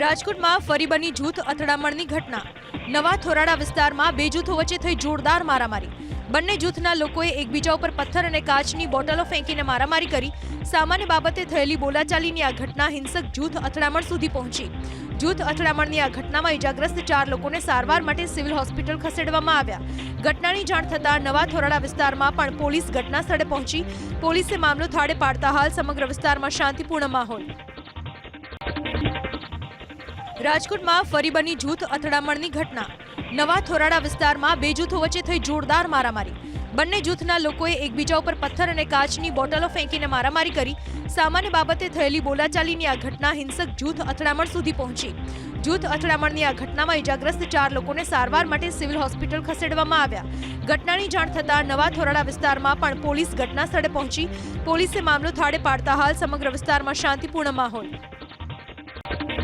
રાજકોટમાં ફરી બની જૂથ અથડામણની ઘટના. નવા થોરાડા વિસ્તારમાં બે જૂથો વચ્ચે થઈ જોરદાર મારામારી. બંને જૂથના લોકોએ એકબીજા ઉપર પથ્થર અને કાચની બોટલો ફેંકીને મારામારી કરી. સામાન્ય બાબતે થયેલી બોલાચાલીની આ ઘટના હિંસક જૂથ અથડામણ સુધી પહોંચી. જૂથ અથડામણની આ ઘટનામાં ઇજાગ્રસ્ત ચાર લોકોને સારવાર માટે સિવિલ હોસ્પિટલ ખસેડવામાં આવ્યા. ઘટનાની જાણ થતાં નવા થોરાડા વિસ્તારમાં પણ પોલીસ ઘટના સ્થળે પહોંચી. પોલીસે મામલો થાળે પાડતા હાલ સમગ્ર વિસ્તારમાં શાંતિપૂર્ણ માહોલ. રાજકોટમાં ફરી બની જૂથ અથડામણની ઘટના. નવા થોરાડા વિસ્તારમાં બે જૂથો વચ્ચે થઈ જોરદાર મારામારી. બંને જૂથના લોકોએ એકબીજા ઉપર પથ્થર અને કાચની બોટલો ફેંકીને મારામારી કરી. સામાન્ય બાબતે થયેલી બોલાચાલીની આ ઘટના હિંસક જૂથ અથડામણ સુધી પહોંચી. જૂથ અથડામણની આ ઘટનામાં ઇજાગ્રસ્ત ચાર લોકોને સારવાર માટે સિવિલ હોસ્પિટલ ખસેડવામાં આવ્યા. ઘટનાની જાણ થતાં નવા થોરાડા વિસ્તારમાં પણ પોલીસ ઘટના સ્થળે પહોંચી. પોલીસે મામલો થાળે પાડતા હાલ સમગ્ર વિસ્તારમાં શાંતિપૂર્ણ માહોલ.